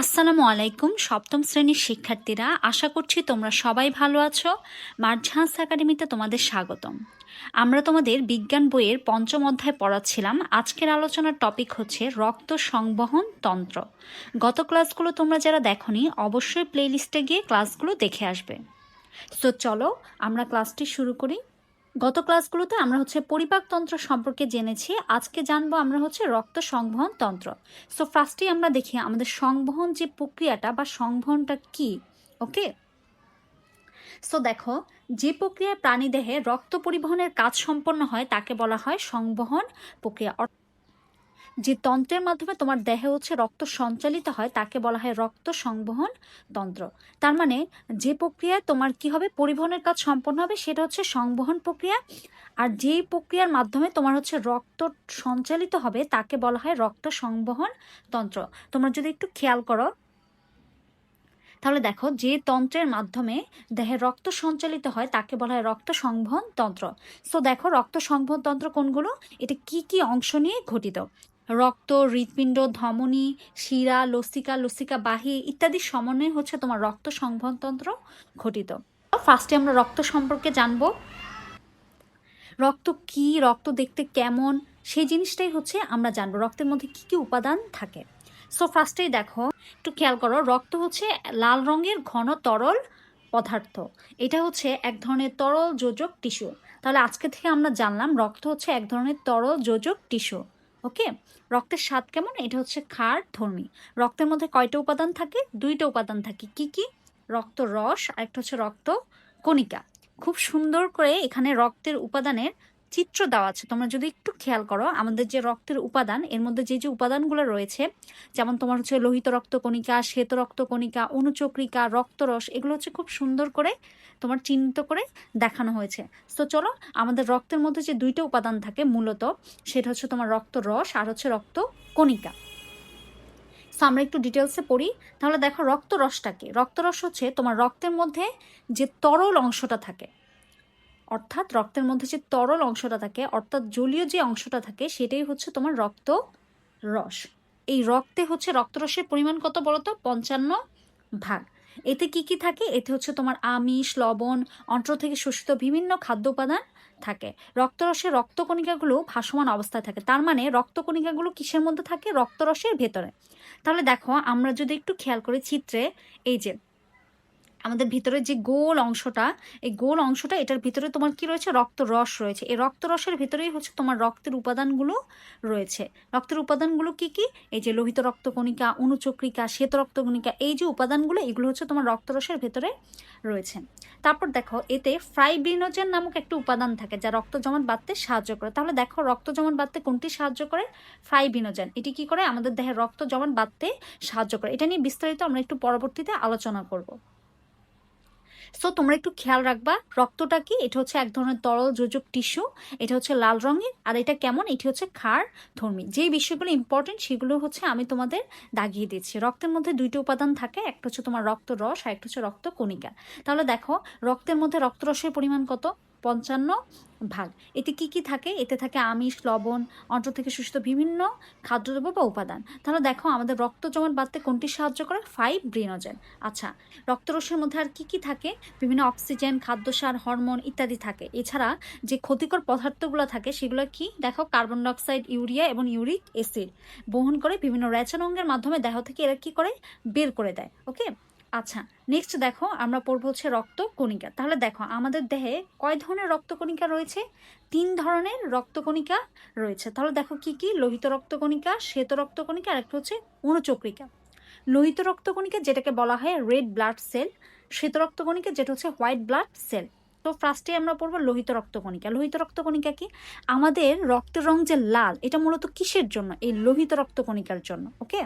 আসসালামু আলাইকুম, সপ্তম শ্রেণির শিক্ষার্থীরা, আশা করছি তোমরা সবাই ভালো আছো। মার্ঝান্স একাডেমিতে তোমাদের স্বাগতম। আমরা তোমাদের বিজ্ঞান বইয়ের পঞ্চম অধ্যায় পড়াচ্ছিলাম। আজকের আলোচনার টপিক হচ্ছে রক্ত সংবহন তন্ত্র। গত ক্লাসগুলো তোমরা যারা দেখনি, অবশ্যই প্লেলিস্টে গিয়ে ক্লাসগুলো দেখে আসবে। তো চলো আমরা ক্লাসটি শুরু করি। গত ক্লাসগুলোতে আমরা হচ্ছে পরিপাকতন্ত্র সম্পর্কে জেনেছি। আজকে জানব আমরা হচ্ছে রক্ত সংবহন তন্ত্র। সো ফার্স্টেই আমরা দেখি আমাদের সংবহন যে প্রক্রিয়াটা বা সংবহনটা কি ওকে সো দেখো, যে প্রক্রিয়ায় প্রাণীদেহে রক্ত পরিবহনের কাজ সম্পন্ন হয়, তাকে বলা হয় সংবহন প্রক্রিয়া। যে তন্ত্রের মাধ্যমে তোমার দেহে হচ্ছে রক্ত সঞ্চালিত হয়, তাকে বলা হয় রক্ত সংবহন তন্ত্র। তার মানে যে প্রক্রিয়ায় তোমার কি হবে? পরিবহনের কাজ সম্পন্ন হবে, সেটা হচ্ছে সংবহন প্রক্রিয়া। আর যেই প্রক্রিয়ার মাধ্যমে তোমার হচ্ছে রক্ত সঞ্চালিত হবে, তাকে বলা হয় রক্ত সংবহন তন্ত্র। তোমরা যদি একটু খেয়াল করো, তাহলে দেখো যে তন্ত্রের মাধ্যমে দেহে রক্ত সঞ্চালিত হয়, তাকে বলা হয় রক্ত সংবহন তন্ত্র। সো দেখো রক্ত সংবহন তন্ত্র কোনগুলো? এটা কি কি অংশ নিয়ে গঠিত? রক্ত, হৃৎপিণ্ড, ধমনী, শিরা, লসিকা লসিকা বাহি ইত্যাদি সমন্বয়ে হচ্ছে তোমার রক্ত সংবহন তন্ত্র ঘটিত ফার্স্টে আমরা রক্ত সম্পর্কে জানব। রক্ত কি, রক্ত দেখতে কেমন, সেই জিনিসটাই হচ্ছে আমরা জানব। রক্তের মধ্যে কি কি উপাদান থাকে। সো ফার্স্টেই দেখো, একটু খেয়াল করো, রক্ত হচ্ছে লাল রঙের ঘন তরল পদার্থ। এটা হচ্ছে এক ধরনের তরল যোজক টিস্যু। তাহলে আজকে থেকে আমরা জানলাম, রক্ত হচ্ছে এক ধরনের তরল যোজক টিস্যু। ওকে? রক্তের স্বাদ কেমন? এটা হচ্ছে ক্ষার, ধর্মী। রক্তের মধ্যে কয়টা উপাদান থাকে? দুইটা উপাদান থাকে। কি কি? রক্ত রস আর একটা হচ্ছে রক্ত কণিকা। খুব সুন্দর করে এখানে রক্তের উপাদানের চিত্র দেওয়া আছে। তোমরা যদি একটু খেয়াল করো, আমাদের যে রক্তের উপাদান, এর মধ্যে যে যে উপাদানগুলো রয়েছে, যেমন তোমার হচ্ছে লোহিত রক্তকণিকা শ্বেত রক্তকণিকা অনুচক্রিকা, রক্তরস, এগুলো হচ্ছে খুব সুন্দর করে তোমার চিহ্নিত করে দেখানো হয়েছে। তো চলো, আমাদের রক্তের মধ্যে যে দুইটা উপাদান থাকে মূলত, সেটা হচ্ছে তোমার রক্ত রস আর হচ্ছে রক্ত কণিকা। আমরা একটু ডিটেলসে পড়ি। তাহলে দেখো, রক্তরসটা কি? রক্তরস হচ্ছে তোমার রক্তের মধ্যে যে তরল অংশটা থাকে। অর্থাৎ রক্তের মধ্যে যে তরল অংশটা থাকে, অর্থাৎ জলীয় যে অংশটা থাকে, সেটাই হচ্ছে তোমার রক্ত রস। এই রক্তে হচ্ছে রক্তরসের পরিমাণ কত বলো তো পঞ্চান্ন ভাগ। এতে কি কি থাকে? এতে হচ্ছে তোমার আমিষ, লবণ, অন্ত্র থেকে শোষিত বিভিন্ন খাদ্য উপাদান থাকে। রক্তরসের রক্তকণিকাগুলো ভাসমান অবস্থায় থাকে। তার মানে রক্তকণিকাগুলো কিসের মধ্যে থাকে? রক্তরসের ভেতরে। তাহলে দেখো, আমরা যদি একটু খেয়াল করি চিত্রে, এই যে আমাদের ভিতরে যে গোল অংশটা, এই গোল অংশটা, এটার ভিতরে তোমার কি রয়েছে? রক্ত রস রয়েছে। এই রক্ত রসের ভিতরেই হচ্ছে তোমার রক্তের উপাদানগুলো রয়েছে। রক্তের উপাদানগুলো কি কি? এই যে লোহিত রক্তকণিকা, অনুচক্রিকা শ্বেত রক্তকণিকা এই যে উপাদানগুলো, এগুলো হচ্ছে তোমার রক্তরসের ভেতরে রয়েছে। তারপর দেখো, এতে ফ্রাইব্রিনোজেন নামক একটা উপাদান থাকে যা রক্ত জমাট বাঁধতে সাহায্য করে। তাহলে দেখো, রক্ত জমাট বাঁধতে কোনটি সাহায্য করে? ফ্রাইব্রিনোজেন এটি কি করে? আমাদের দেহে রক্ত জমাট বাঁধতে সাহায্য করে। এটা নিয়ে বিস্তারিত আমরা একটু পরবর্তীতে আলোচনা করব। সো তোমরা একটু খেয়াল রাখবা, রক্তটা কি? এটা হচ্ছে এক ধরনের তরল যোজক টিস্যু, এটা হচ্ছে লাল রঙের, আর এটা কেমন? এটি হচ্ছে ক্ষার ধর্মী। যে বিষয়গুলো ইম্পর্টেন্ট সেগুলো হচ্ছে আমি তোমাদের দাগিয়ে দিচ্ছি। রক্তের মধ্যে দুইটা উপাদান থাকে, একটা হচ্ছে তোমার রক্ত রস, আর একটা হচ্ছে রক্ত কণিকা। তাহলে দেখো, রক্তের মধ্যে রক্তরসের পরিমাণ কত? পঞ্চান্ন ভাগ। এতে কি কি থাকে? এতে থাকে আমিষ, লবণ, অন্ত্র থেকে শোষিত বিভিন্ন খাদ্যদ্রব্য বা উপাদান। তাহলে দেখো আমাদের রক্ত জমাট বাঁধতে কোনটি সাহায্য করে? ফাইভ ব্রিনোজেন আচ্ছা রক্তরসের মধ্যে আর কি কি থাকে? বিভিন্ন অক্সিজেন খাদ্যসার হরমোন ইত্যাদি থাকে। এছাড়া যে ক্ষতিকর পদার্থগুলো থাকে, সেগুলো কি? দেখো কার্বন ডাইঅক্সাইড ইউরিয়া এবং ইউরিক অ্যাসিড বহন করে বিভিন্ন রেচন অঙ্গের মাধ্যমে দেহ থেকে এরা কি করে? বের করে দেয় ওকে আচ্ছা নেক্সট দেখো, আমরা পড়ব হচ্ছে রক্ত কণিকা তাহলে দেখো, আমাদের দেহে কয় ধরনের রক্ত কণিকা রয়েছে? তিন ধরনের রক্ত কণিকা রয়েছে। তাহলে দেখো কি কি? লোহিত রক্ত কণিকা শ্বেত রক্ত কণিকা আর একটা হচ্ছে অনুচক্রিকা। লোহিত রক্ত কণিকা যেটাকে বলা হয় রেড ব্লাড সেল শ্বেত রক্ত কণিকা যেটা হচ্ছে হোয়াইট ব্লাড সেল তো ফার্স্টে আমরা পড়ব লোহিত রক্তকণিকা। লোহিত রক্তকণিকা কি? আমাদের রক্তের রং যে লাল, এটা মূলত কিসের জন্য? এই লোহিত রক্তকণিকার জন্য ওকে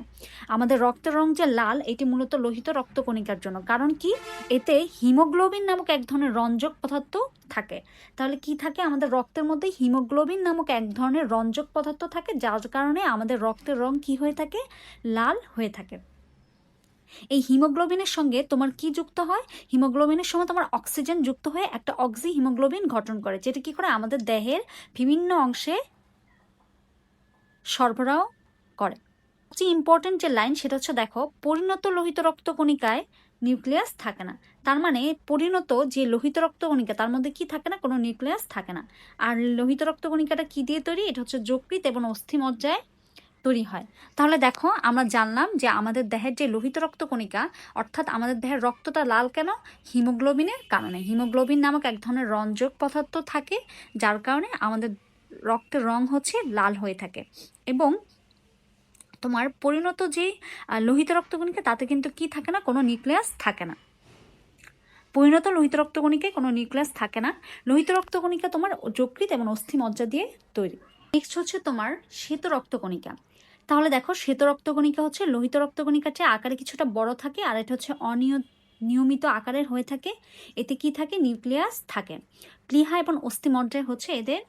আমাদের রক্তের রং যে লাল, এটি মূলত লোহিত রক্তকণিকার জন্য। কারণ কি? এতে হিমোগ্লোবিন নামক এক ধরনের রঞ্জক পদার্থ থাকে। তাহলে কি থাকে? আমাদের রক্তের মধ্যে হিমোগ্লোবিন নামক এক ধরনের রঞ্জক পদার্থ থাকে, যার কারণে আমাদের রক্তের রং কি হয়ে থাকে? লাল হয়ে থাকে। এই হিমোগ্লোবিনের সঙ্গে তোমার কি যুক্ত হয়? হিমোগ্লোবিনের সময় তোমার অক্সিজেন যুক্ত হয়ে একটা অক্সি হিমোগ্লোবিন গঠন করে, যেটা কি করে আমাদের দেহের বিভিন্ন অংশে সরবরাহ করে। সবচেয়ে ইম্পর্টেন্ট যে লাইন সেটা হচ্ছে দেখো, পরিণত লোহিত রক্তকণিকায় নিউক্লিয়াস থাকে না। তার মানে পরিণত যে লোহিত রক্তকণিকা তার মধ্যে কি থাকে না? কোনো নিউক্লিয়াস থাকে না। আর লোহিত রক্তকণিকাটা কি দিয়ে তৈরি? এটা হচ্ছে যকৃত এবং অস্থি অস্থিমজ্জায় তৈরি হয়। তাহলে দেখো, আমরা জানলাম যে আমাদের দেহের যে লোহিত রক্তকণিকা, অর্থাৎ আমাদের দেহের রক্তটা লাল কেন? হিমোগ্লোবিনের কারণে। হিমোগ্লোবিন নামক এক ধরনের রঞ্জক পদার্থ থাকে, যার কারণে আমাদের রক্তের রং হচ্ছে লাল হয়ে থাকে। এবং তোমার পরিণত যে লোহিত রক্তকণিকা, তাতে কিন্তু কি থাকে না? কোনো নিউক্লিয়াস থাকে না। পরিণত লোহিত রক্তকণিকায় কোনো নিউক্লিয়াস থাকে না। লোহিত রক্তকণিকা তোমার যকৃত এবং অস্থি মজ্জা দিয়ে তৈরি। নেক্সট হচ্ছে তোমার শ্বেত রক্তকণিকা। তাহলে দেখো শ্বেত রক্তকণিকা হচ্ছে লোহিত রক্তকণিকার চেয়ে আকারে কিছুটা বড় থাকে, আর এটা হচ্ছে অনিয়, নিয়মিত আকারের হয়ে থাকে। এতে কি থাকে? নিউক্লিয়াস থাকে। প্লিহা এবং অস্থিমজ্জায় হচ্ছে এদের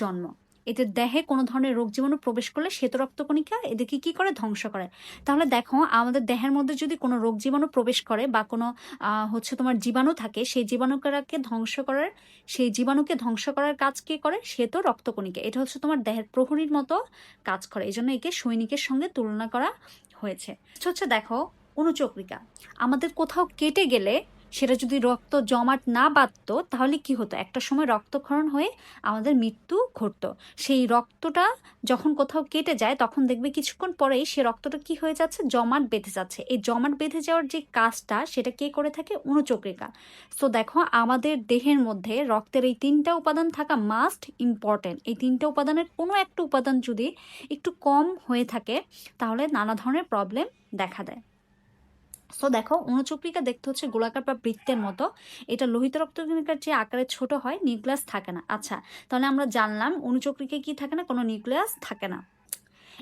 জন্ম। এদের দেহে কোনো ধরনের রোগ জীবাণু প্রবেশ করলে শ্বেত রক্তকণিকা এদেরকে কি করে? ধ্বংস করে। তাহলে দেখো, আমাদের দেহের মধ্যে যদি কোনো রোগ জীবাণু প্রবেশ করে বা কোনো হচ্ছে তোমার জীবাণু থাকে, সেই জীবাণুকে ধ্বংস করার, সেই জীবাণুকে ধ্বংস করার কাজ কে করে? শ্বেত রক্তকণিকা এটা হচ্ছে তোমার দেহের প্রহরীর মতো কাজ করে। এই জন্য একে সৈনিকের সঙ্গে তুলনা করা হয়েছে। হচ্ছে দেখো, অনুচক্রিকা। আমাদের কোথাও কেটে গেলে সেটা যদি রক্ত জমাট না বাঁধতো, তাহলে কি হতো? একটা সময় রক্তক্ষরণ হয়ে আমাদের মৃত্যু ঘটতো। সেই রক্তটা যখন কোথাও কেটে যায়, তখন দেখবে কিছুক্ষণ পরেই সে রক্তটা কি হয়ে যাচ্ছে? জমাট বেঁধে যাচ্ছে। এই জমাট বেঁধে যাওয়ার যে কাজটা, সেটা কে করে থাকে? অনুচক্রিকা। তো দেখো, আমাদের দেহের মধ্যে রক্তের এই তিনটা উপাদান থাকা মাস্ট ইম্পর্টেন্ট এই তিনটা উপাদানের কোনো একটা উপাদান যদি একটু কম হয়ে থাকে, তাহলে নানা ধরনের প্রবলেম দেখা দেয়। সো দেখো অনুচক্রিকা দেখতে হচ্ছে গোলাকার বা বৃত্তের মতো। এটা লোহিত রক্তকণিকার যে আকারে ছোট হয়, নিউক্লিয়াস থাকে না। আচ্ছা তাহলে আমরা জানলাম অনুচক্রিকায় কি থাকে না, কোনো নিউক্লিয়াস থাকে না।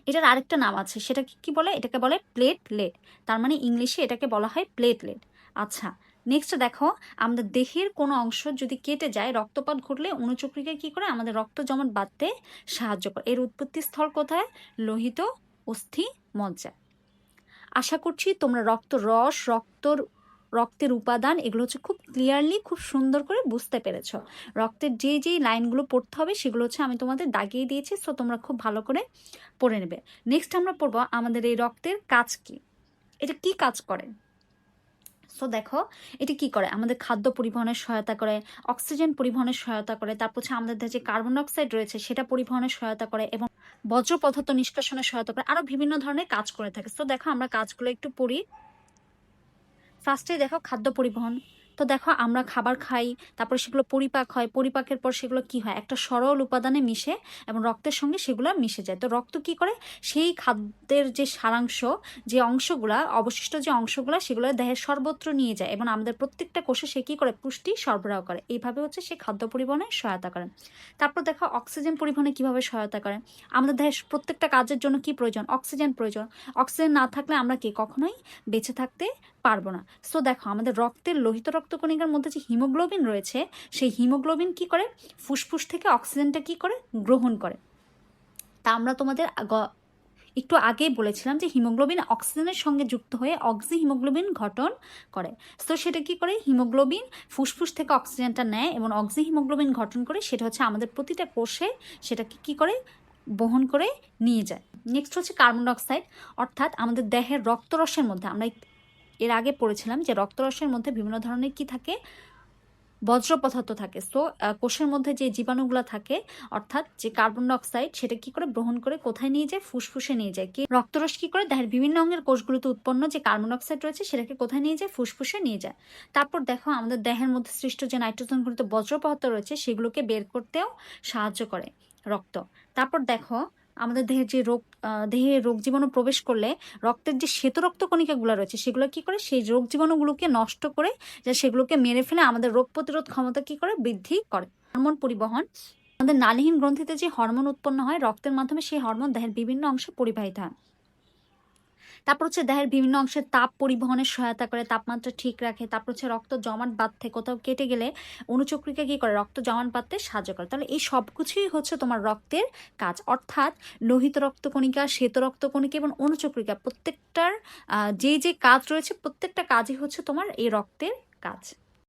এটার আরেকটা নাম আছে সেটা কি- কি বলে? এটাকে বলে প্লেটলেট। তার মানে ইংলিশে এটাকে বলা হয় প্লেটলেট। আচ্ছা নেক্সট দেখো আমাদের দেহের কোনো অংশ যদি কেটে যায়, রক্তপাত ঘটলে অনুচক্রিকা কি করে? আমাদের রক্ত জমাট বাঁধতে সাহায্য করে। এর উৎপত্তি স্থল কোথায়? লোহিত অস্থি মজ্জা আশা করছি তোমরা রক্ত রস, রক্তর, রক্তের উপাদান, এগুলো হচ্ছে খুব ক্লিয়ারলি খুব সুন্দর করে বুঝতে পেরেছ। রক্তের যে যে লাইনগুলো পড়তে হবে, সেগুলো হচ্ছে আমি তোমাদের দাগিয়ে দিয়েছি সো তোমরা খুব ভালো করে পড়ে নেবে। নেক্সট আমরা পড়ব আমাদের এই রক্তের কাজ কি। এটা কি কাজ করে? সো দেখো, এটি কি করে? আমাদের খাদ্য পরিবহনের সহায়তা করে, অক্সিজেন পরিবহনের সহায়তা করে, তারপর আমাদের যে কার্বন ডাইঅক্সাইড রয়েছে, সেটা পরিবহনের সহায়তা করে এবং বজ্র পদার্থ নিষ্কাশনে সহায়তা করে আরও বিভিন্ন ধরনের কাজ করে থাকে। তো দেখো আমরা কাজগুলো একটু পড়ি। ফার্স্টে দেখো খাদ্য পরিবহন। তো দেখো আমরা খাবার খাই, তারপর সেগুলো পরিপাক হয়, পরিপাকের পর সেগুলো কি হয়? একটা সরল উপাদানে মিশে এবং রক্তের সঙ্গে সেগুলো মিশে যায়। তো রক্ত কি করে? সেই খাদ্যের যে সারাংশ, যে অংশগুলা, অবশিষ্ট যে অংশগুলো, সেগুলো দেহের সর্বত্র নিয়ে যায় এবং আমাদের প্রত্যেকটা কোষে সে কি করে? পুষ্টি সরবরাহ করে। এইভাবে হচ্ছে সে খাদ্য পরিবহনে সহায়তা করে। তারপর দেখো অক্সিজেন পরিবহনে কীভাবে সহায়তা করে? আমাদের দেহের প্রত্যেকটা কাজের জন্য কি প্রয়োজন? অক্সিজেন প্রয়োজন। অক্সিজেন না থাকলে আমরা কি কখনোই বেঁচে থাকতে পারব না। সো দেখো, আমাদের রক্তের লোহিত রক্তকণিকার মধ্যে যে হিমোগ্লোবিন রয়েছে, সেই হিমোগ্লোবিন কি করে? ফুসফুস থেকে অক্সিজেনটা কি করে? গ্রহণ করে। তা আমরা তোমাদের একটু আগেই বলেছিলাম যে হিমোগ্লোবিন অক্সিজেনের সঙ্গে যুক্ত হয়ে অক্সি হিমোগ্লোবিন গঠন করে। তো সেটা কি করে? হিমোগ্লোবিন ফুসফুস থেকে অক্সিজেনটা নেয় এবং অক্সি হিমোগ্লোবিন গঠন করে, সেটা হচ্ছে আমাদের প্রতিটা কোষে সেটাকে কি করে? বহন করে নিয়ে যায়। নেক্সট হচ্ছে কার্বন ডাইঅক্সাইড, অর্থাৎ আমাদের দেহের রক্তরসের মধ্যে, আমরা এর আগে পড়েছিলাম যে রক্তরসের মধ্যে বিভিন্ন ধরনের কি থাকে? বজ্র পদার্থ থাকে সো কোষের মধ্যে যে জীবাণুগুলো থাকে, অর্থাৎ যে কার্বন ডাইঅক্সাইড সেটা কি করে গ্রহণ করে, কোথায় নিয়ে যায়? ফুসফুসে নিয়ে যায়। কি রক্তরস কি করে? দেহের বিভিন্ন অঙ্গের কোষগুলোতে উৎপন্ন যে কার্বন ডাইঅক্সাইড রয়েছে, সেটাকে কোথায় নিয়ে যায়? ফুসফুসে নিয়ে যায়। তারপর দেখো, আমাদের দেহের মধ্যে সৃষ্ট যে নাইট্রোজেন ঘটিত বজ্র পদার্থ রয়েছে, সেগুলোকে বের করতেও সাহায্য করে রক্ত। তারপর দেখো আমাদের দেহের যে রোগ দেহে রোগ জীবাণু প্রবেশ করলে রক্তের যে শ্বেত রক্ত কণিকাগুলো রয়েছে সেগুলো কি করে? সেই রোগ জীবাণুগুলোকে নষ্ট করে যা সেগুলোকে মেরে ফেলে আমাদের রোগ প্রতিরোধ ক্ষমতা কি করে? বৃদ্ধি করে। হরমোন পরিবহন। আমাদের নালীহীন গ্রন্থিতে যে হরমোন উৎপন্ন হয়, রক্তের মাধ্যমে সেই হরমোন দেহের বিভিন্ন অংশে পরিবাহিত হয়। তারপর হচ্ছে দেহের বিভিন্ন অংশে তাপ পরিবহনের সহায়তা করে, তাপমাত্রা ঠিক রাখে, তারপর হচ্ছে রক্ত জমাট বাঁধতে, কোথাও কেটে গেলে অনুচক্রিকা কি করে? রক্ত জমাট বাঁধতে সাহায্য করে। তাহলে এই সব কিছুই হচ্ছে তোমার রক্তের কাজ। অর্থাৎ লোহিত রক্তকণিকা, শ্বেত রক্তকণিকা এবং অনুচক্রিকা প্রত্যেকটার যে যে কাজ রয়েছে, প্রত্যেকটা কাজই হচ্ছে তোমার এই রক্তের কাজ।